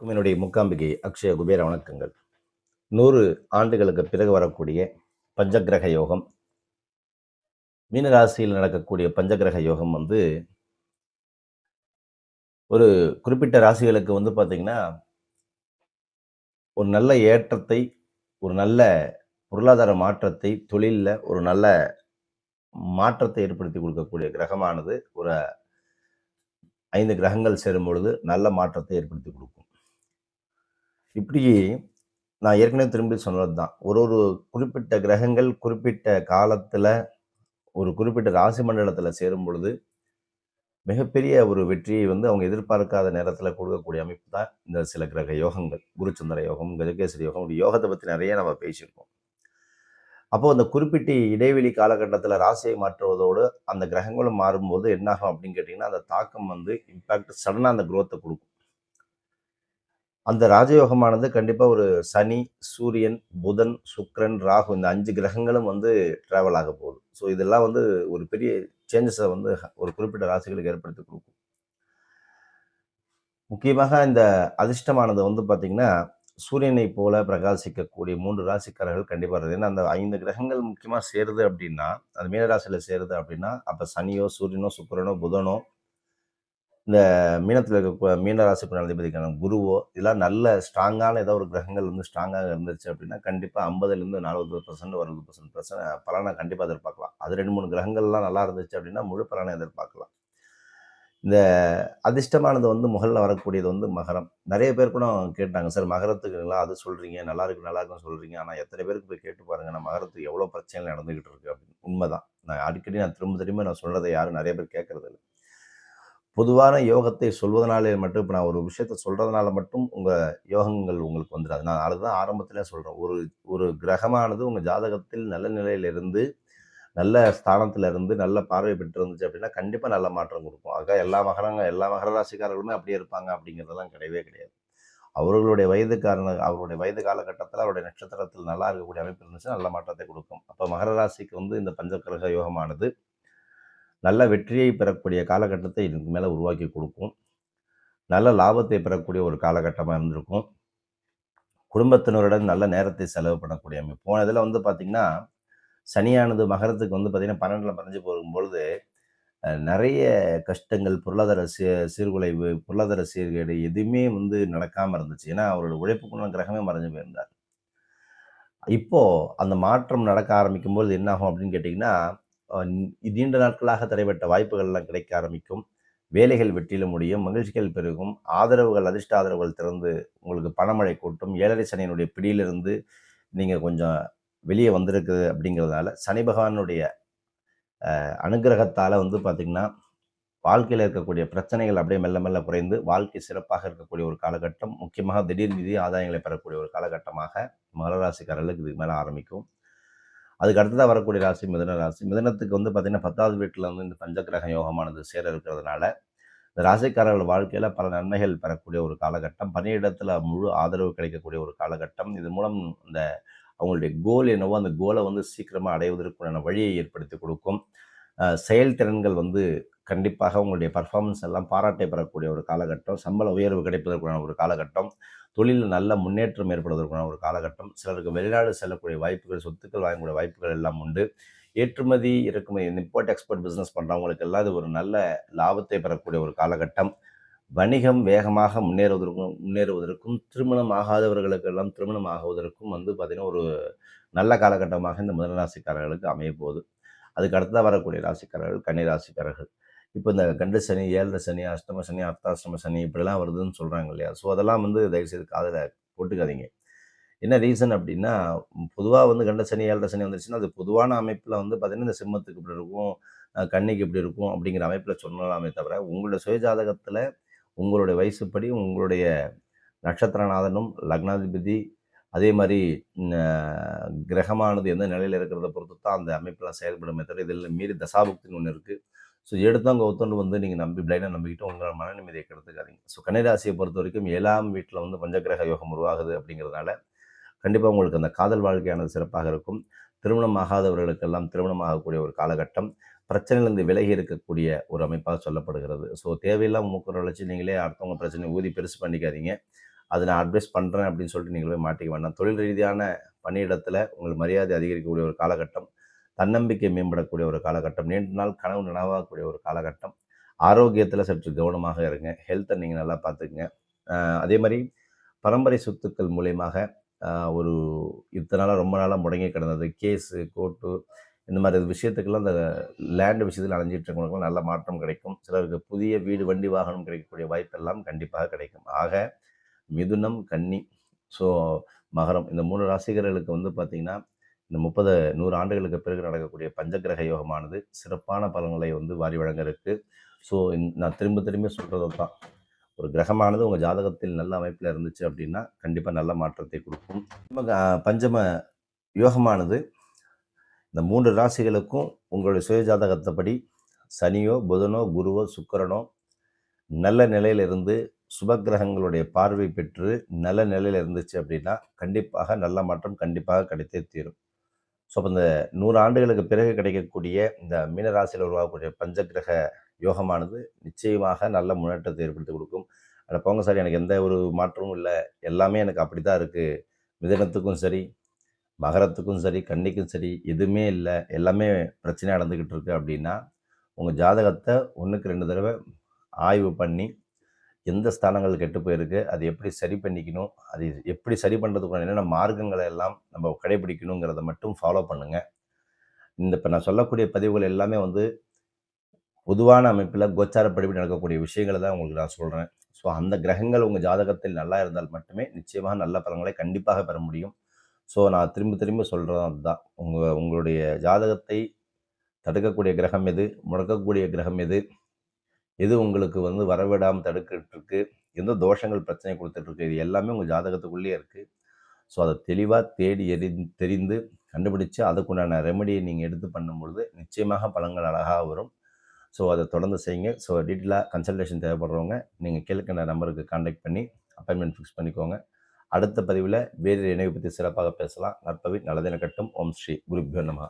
என்னுடைய முக்காம்பிகை அக்ஷய குபேர வணக்கங்கள். நூறு ஆண்டுகளுக்கு பிறகு வரக்கூடிய பஞ்சகிரக யோகம். மீனராசியில் நடக்கக்கூடிய பஞ்சகிரக யோகம் வந்து ஒரு குறிப்பிட்ட ராசிகளுக்கு வந்து பார்த்தீங்கன்னா ஒரு நல்ல ஏற்றத்தை ஒரு நல்ல பொருளாதார மாற்றத்தை தொழிலில் ஒரு நல்ல மாற்றத்தை ஏற்படுத்தி கொடுக்கக்கூடிய கிரகமானது ஒரு ஐந்து கிரகங்கள் சேரும் பொழுது நல்ல மாற்றத்தை ஏற்படுத்தி கொடுக்கும். இப்படி நான் ஏற்கனவே திரும்பி சொன்னது தான் ஒரு ஒரு குறிப்பிட்ட கிரகங்கள் குறிப்பிட்ட காலத்தில் ஒரு குறிப்பிட்ட ராசி மண்டலத்தில் சேரும் பொழுது மிகப்பெரிய ஒரு வெற்றியை வந்து அவங்க எதிர்பார்க்காத நேரத்தில் கொடுக்கக்கூடிய அமைப்பு தான் இந்த சில கிரக யோகங்கள். குருச்சந்திர யோகம் கஜகேசரி யோகம் இப்படி யோகத்தை பற்றி நிறைய நம்ம பேசியிருக்கோம். அப்போது அந்த குறிப்பிட்ட இடைவெளி காலகட்டத்தில் ராசியை மாற்றுவதோடு அந்த கிரகங்களும் மாறும்போது என்னாகும் அப்படின்னு கேட்டிங்கன்னா அந்த தாக்கம் வந்து இம்பேக்ட் சடனாக அந்த குரோத்தை கொடுக்கும். அந்த ராஜயோகமானது கண்டிப்பாக ஒரு சனி சூரியன் புதன் சுக்ரன் ராகு இந்த அஞ்சு கிரகங்களும் வந்து ட்ராவல் ஆக போகுது. ஸோ இதெல்லாம் வந்து ஒரு பெரிய சேஞ்சஸை வந்து ஒரு குறிப்பிட்ட ராசிகளுக்கு ஏற்படுத்தி கொடுக்கும். முக்கியமாக இந்த அதிர்ஷ்டமானது வந்து பார்த்திங்கன்னா சூரியனை போல பிரகாசிக்கக்கூடிய மூன்று ராசிக்காரர்கள் கண்டிப்பாக இருக்குது ஏன்னா அந்த ஐந்து கிரகங்கள் முக்கியமாக சேருது அப்படின்னா அந்த மீனராசியில் சேருது அப்படின்னா அப்போ சனியோ சூரியனோ சுக்கிரனோ புதனோ இந்த மீனத்தில் இருக்க மீனராசி அதிபதிக்கான குருவோ இதெல்லாம் நல்ல ஸ்ட்ராங்கான ஏதோ ஒரு கிரகங்கள் வந்து ஸ்ட்ராங்காக இருந்துச்சு அப்படின்னா கண்டிப்பாக ஐம்பதுலேருந்து நாற்பது பர்சன்ட் ஒரு அறுபது பர்சன்ட் பர்சன்ட் பலனை கண்டிப்பாக எதிர்பார்க்கலாம். அது ரெண்டு மூணு கிரகங்கள்லாம் நல்லா இருந்துச்சு அப்படின்னா முழு பலனை எதிர்பார்க்கலாம். இந்த அதிர்ஷ்டமானது வந்து முதல்ல வரக்கூடியது வந்து மகரம். நிறைய பேர் கூட கேட்டாங்க சார் மகரத்துக்குங்களா அது சொல்கிறீங்க நல்லா இருக்கு நல்லா இருக்குன்னு சொல்கிறீங்க ஆனால் எத்தனை பேருக்கு போய் கேட்டு பாருங்க நான் மகரத்துக்கு எவ்வளோ பிரச்சனை நடந்துக்கிட்டு இருக்கு அப்படின்னு. உண்மைதான். நான் அடிக்கடி நான் திரும்ப திரும்ப நான் சொல்கிறத யாரும் நிறைய பேர் கேட்கறது இல்லை பொதுவான யோகத்தை சொல்வதனாலே மட்டும் இப்போ நான் ஒரு விஷயத்த சொல்கிறதுனால மட்டும் உங்கள் யோகங்கள் உங்களுக்கு வந்துடாது. நான் அதுதான் ஆரம்பத்தில் சொல்கிறேன் ஒரு ஒரு கிரகமானது உங்கள் ஜாதகத்தில் நல்ல நிலையிலிருந்து நல்ல ஸ்தானத்தில் இருந்து நல்ல பார்வை பெற்று இருந்துச்சு அப்படின்னா கண்டிப்பாக நல்ல மாற்றம் கொடுக்கும். ஆக எல்லா மகரங்க எல்லா மகர ராசிக்காரர்களுமே அப்படியே இருப்பாங்க அப்படிங்கிறதெல்லாம் கிடையவே கிடையாது. அவர்களுடைய வயது காரண அவருடைய வயது காலகட்டத்தில் அவருடைய நட்சத்திரத்தில் நல்லா இருக்கக்கூடிய அமைப்பு இருந்துச்சுன்னா நல்ல மாற்றத்தை கொடுக்கும். அப்போ மகர ராசிக்கு வந்து இந்த பஞ்சக்கிரக யோகமானது நல்ல வெற்றியை பெறக்கூடிய காலகட்டத்தை இதுக்கு மேலே உருவாக்கி கொடுக்கும். நல்ல லாபத்தை பெறக்கூடிய ஒரு காலகட்டமாக இருந்திருக்கும். குடும்பத்தினருடன் நல்ல நேரத்தை செலவு பண்ணக்கூடிய அமைப்பு. போன இதில் வந்து பார்த்திங்கன்னா சனியானது மகரத்துக்கு வந்து பார்த்திங்கன்னா பன்னெண்டில் மறைஞ்சு போகும்பொழுது நிறைய கஷ்டங்கள் பொருளாதார சீ சீர்குலைவு பொருளாதார சீர்கேடு எதுவுமே வந்து நடக்காமல் இருந்துச்சு. ஏன்னா அவரோட உழைப்புக்குள்ள கிரகமே மறைஞ்சு போயிருந்தார். இப்போது அந்த மாற்றம் நடக்க ஆரம்பிக்கும் என்னாகும் அப்படின்னு கேட்டிங்கன்னா நீண்ட நாட்களாக தடைபட்ட வாய்ப்புகள்லாம் கிடைக்க ஆரம்பிக்கும். வேலைகள் வெற்றியில முடியும் மகிழ்ச்சிகள் பெருகும் ஆதரவுகள் அதிர்ஷ்ட ஆதரவுகள் திறந்து உங்களுக்கு பணமழை கூட்டும். ஏழரை சனியினுடைய பிடியிலிருந்து நீங்கள் கொஞ்சம் வெளியே வந்திருக்குது அப்படிங்கிறதுனால சனி பகவானுடைய அனுகிரகத்தால் வந்து பார்த்திங்கன்னா வாழ்க்கையில் இருக்கக்கூடிய பிரச்சனைகள் அப்படியே மெல்ல மெல்ல குறைந்து வாழ்க்கை சிறப்பாக இருக்கக்கூடிய ஒரு காலகட்டம் முக்கியமாக திடீர் நிதி ஆதாயங்களை பெறக்கூடிய ஒரு காலகட்டமாக மகராசிக்காரர்களுக்கு இதுக்கு மேலே ஆரம்பிக்கும். அதுக்கு அடுத்ததாக வரக்கூடிய ராசி மிதன ராசி. மிதனத்துக்கு வந்து பார்த்திங்கன்னா பத்தாவது வீட்டில் வந்து இந்த பஞ்சகிரக யோகமானது சேர இருக்கிறதுனால இந்த ராசிக்காரர்கள் வாழ்க்கையில் பல நன்மைகள் பெறக்கூடிய ஒரு காலகட்டம். பணியிடத்தில் முழு ஆதரவு கிடைக்கக்கூடிய ஒரு காலகட்டம். இது மூலம் இந்த அவங்களுடைய கோல் என்னவோ அந்த கோலை வந்து சீக்கிரமாக அடைவதற்குண்டான வழியை ஏற்படுத்தி கொடுக்கும். செயல்திறன்கள் வந்து கண்டிப்பாக உங்களுடைய பர்ஃபார்மன்ஸ் எல்லாம் பாராட்டை பெறக்கூடிய ஒரு காலகட்டம் சம்பள உயர்வு கிடைப்பதற்கான ஒரு காலகட்டம் தொழிலில் நல்ல முன்னேற்றம் ஏற்படுவதற்கான ஒரு காலகட்டம் சிலருக்கு வெளிநாடு செல்லக்கூடிய வாய்ப்புகள் சொத்துக்கள் வாங்கக்கூடிய வாய்ப்புகள் எல்லாம் உண்டு. ஏற்றுமதி இறக்குமதி இம்போர்ட் எக்ஸ்போர்ட் பிஸ்னஸ் பண்ணுறவங்களுக்கு எல்லாம் இது ஒரு நல்ல லாபத்தை பெறக்கூடிய ஒரு காலகட்டம். வணிகம் வேகமாக முன்னேறுவதற்கும் முன்னேறுவதற்கும் திருமணம் ஆகாதவர்களுக்கு எல்லாம் திருமணம் ஆகுவதற்கும் வந்து பார்த்திங்கன்னா ஒரு நல்ல காலகட்டமாக இந்த முதல் ராசிக்காரர்களுக்கு அமைய போகுது அதுக்கு அடுத்ததாக வரக்கூடிய ராசிக்காரர்கள் கன்னி ராசிக்காரர்கள் இப்போ இந்த கண்ட சனி ஏழரை சனி அஷ்டம சனி அர்த்தாஷ்டம சனி இப்படிலாம் வருதுன்னு சொல்கிறாங்க இல்லையா? ஸோ அதெல்லாம் வந்து தயவுசெய்து காதில் போட்டுக்காதீங்க. என்ன ரீசன் அப்படின்னா பொதுவாக வந்து கண்ட சனி ஏழரை சனி வந்துருச்சுன்னா அது பொதுவான அமைப்பில் வந்து பார்த்திங்கன்னா இந்த சிம்மத்துக்கு இப்படி இருக்கும் கண்ணிக்கு இப்படி இருக்கும் அப்படிங்கிற அமைப்பில் சொல்லலாமே தவிர உங்களுடைய சுயஜாதகத்தில் உங்களுடைய வயசுப்படி உங்களுடைய நட்சத்திரநாதனும் லக்னாதிபதி அதே மாதிரி கிரகமானது எந்த நிலையில் இருக்கிறத பொறுத்து தான் அந்த அமைப்பெல்லாம் செயல்படுமே தவிர இதில் மீறி தசாபுக்தின்னு ஒன்று இருக்குது ஸோ எடுத்தவங்க ஒத்தொண்டு வந்து நீங்கள் நம்பி பிளைனாக நம்பிக்கிட்டு உங்களோட மன நிம்மதியை கெடுத்துக்காதீங்க. ஸோ கன்னிராசியை பொறுத்த வரைக்கும் ஏழாம் வீட்டில் வந்து பஞ்சகிரக யோகம் உருவாகுது அப்படிங்கிறதுனால கண்டிப்பாக உங்களுக்கு அந்த காதல் வாழ்க்கையானது சிறப்பாக இருக்கும். திருமணம் ஆகாதவர்களுக்கெல்லாம் திருமணம் ஆகக்கூடிய ஒரு காலகட்டம். பிரச்சனையிலிருந்து விலகி இருக்கக்கூடிய ஒரு அமைப்பாக சொல்லப்படுகிறது. ஸோ தேவையில்லாம மூக்குற வளர்ச்சி நீங்களே அடுத்தவங்க பிரச்சனை ஊதி பெருசு பண்ணிக்காதீங்க. அதை நான் அட்வைஸ் பண்ணுறேன் அப்படின்னு சொல்லிட்டு நீங்கள் போய் மாட்டிக்க வேண்டாம். தொழில் ரீதியான பணியிடத்தில் உங்கள் மரியாதை அதிகரிக்கக்கூடிய ஒரு காலகட்டம். தன்னம்பிக்கை மேம்படக்கூடிய ஒரு காலகட்டம் நீண்ட நாள் கனவு நனவாகக்கூடிய ஒரு காலகட்டம். ஆரோக்கியத்தில் சற்று கவனமாக இருங்க. ஹெல்த்தை நீங்கள் நல்லா பார்த்துக்குங்க. அதே மாதிரி பரம்பரை சொத்துக்கள் மூலயமாக ஒரு இத்தனை நாளாக ரொம்ப நாளாக முடங்கி கிடந்தது. கேஸு கோர்ட்டு இந்த மாதிரி விஷயத்துக்கெல்லாம் இந்த லேண்டு விஷயத்தில் அலைஞ்சிட்டு இருக்கவங்களுக்குலாம் நல்ல மாற்றம் கிடைக்கும். சிலருக்கு புதிய வீடு வண்டி வாகனம் கிடைக்கக்கூடிய வாய்ப்பெல்லாம் கண்டிப்பாக கிடைக்கும். ஆக மிதுனம் கன்னி ஸோ மகரம் இந்த மூணு ராசிகர்களுக்கு வந்து பார்த்திங்கன்னா இந்த முப்பது நூறு ஆண்டுகளுக்கு பிறகு நடக்கக்கூடிய பஞ்சகிரக யோகமானது சிறப்பான பலன்களை வந்து வாரி வழங்க இருக்குது ஸோ நான் திரும்ப திரும்ப சொல்கிறது தான் ஒரு கிரகமானது உங்கள் ஜாதகத்தில் நல்ல அமைப்பில் இருந்துச்சு அப்படின்னா கண்டிப்பாக நல்ல மாற்றத்தை கொடுக்கும். பஞ்சம யோகமானது இந்த மூன்று ராசிகளுக்கும் உங்களுடைய சுய ஜாதகத்தைப்படி சனியோ புதனோ குருவோ சுக்கரனோ நல்ல நிலையிலிருந்து சுபகிரகங்களுடைய பார்வை பெற்று நல்ல நிலையில் இருந்துச்சு அப்படின்னா கண்டிப்பாக நல்ல மாற்றம் கண்டிப்பாக கிடைத்தே தீரும். ஸோ அப்போ இந்த நூறு ஆண்டுகளுக்கு பிறகு கிடைக்கக்கூடிய இந்த மீனராசியில் உருவாகக்கூடிய பஞ்சகிரக யோகமானது நிச்சயமாக நல்ல முன்னேற்றத்தை ஏற்படுத்தி கொடுக்கும். அதில் போங்க சார் எனக்கு எந்த ஒரு மாற்றமும் இல்லை. எல்லாமே எனக்கு அப்படி தான் இருக்குது மிதனத்துக்கும் சரி மகரத்துக்கும் சரி கன்னிக்கும் சரி எதுவுமே இல்லை. எல்லாமே பிரச்சனை நடந்துக்கிட்டு இருக்கு அப்படின்னா உங்கள் ஜாதகத்தை ஒன்றுக்கு ரெண்டு தடவை ஆய்வு பண்ணி எந்த ஸ்தானங்கள் கெட்டு போயிருக்கு அது எப்படி சரி பண்ணிக்கணும் அது எப்படி சரி பண்ணுறதுக்கு என்னென்ன மார்க்கங்களை எல்லாம் நம்ம கடைபிடிக்கணுங்கிறத மட்டும் ஃபாலோ பண்ணுங்கள் இந்த இப்போ நான் சொல்லக்கூடிய பதிவுகள் எல்லாமே வந்து பொதுவான அமைப்பில் கோச்சாரப்படிப்படி நடக்கக்கூடிய விஷயங்களை தான் உங்களுக்கு நான் சொல்கிறேன் ஸோ அந்த கிரகங்கள் உங்கள் ஜாதகத்தில் நல்லா இருந்தால் மட்டுமே நிச்சயமாக நல்ல பலன்களை கண்டிப்பாக பெற முடியும். ஸோ நான் திரும்ப திரும்ப சொல்கிறது அதுதான். உங்கள் உங்களுடைய ஜாதகத்தை தடுக்கக்கூடிய கிரகம் எது முடக்கக்கூடிய கிரகம் எது எது உங்களுக்கு வந்து வரவிடாமல் தடுக்கிட்டு இருக்கு எந்த தோஷங்கள் பிரச்சனை கொடுத்துட்ருக்கு? இது எல்லாமே உங்கள் ஜாதகத்துக்குள்ளேயே இருக்குது ஸோ அதை தெளிவாக தேடி எரி தெரிந்து கண்டுபிடிச்சு அதுக்குண்டான ரெமெடியை நீங்கள் எடுத்து பண்ணும்பொழுது நிச்சயமாக பழங்கள் அழகாக வரும். ஸோ அதை தொடர்ந்து செய்யுங்க. ஸோ டீட்டெயிலாக கன்சல்டேஷன் தேவைப்படுறவங்க நீங்கள் கேட்கிற நம்பருக்கு காண்டாக்ட் பண்ணி அப்பாயின்மெண்ட் ஃபிக்ஸ் பண்ணிக்கோங்க. அடுத்த பதிவில் வேறு இணைவு பற்றி சிறப்பாக பேசலாம். நற்பவி நல்லதின கட்டும். ஓம் ஸ்ரீ குருபியோ நமஹா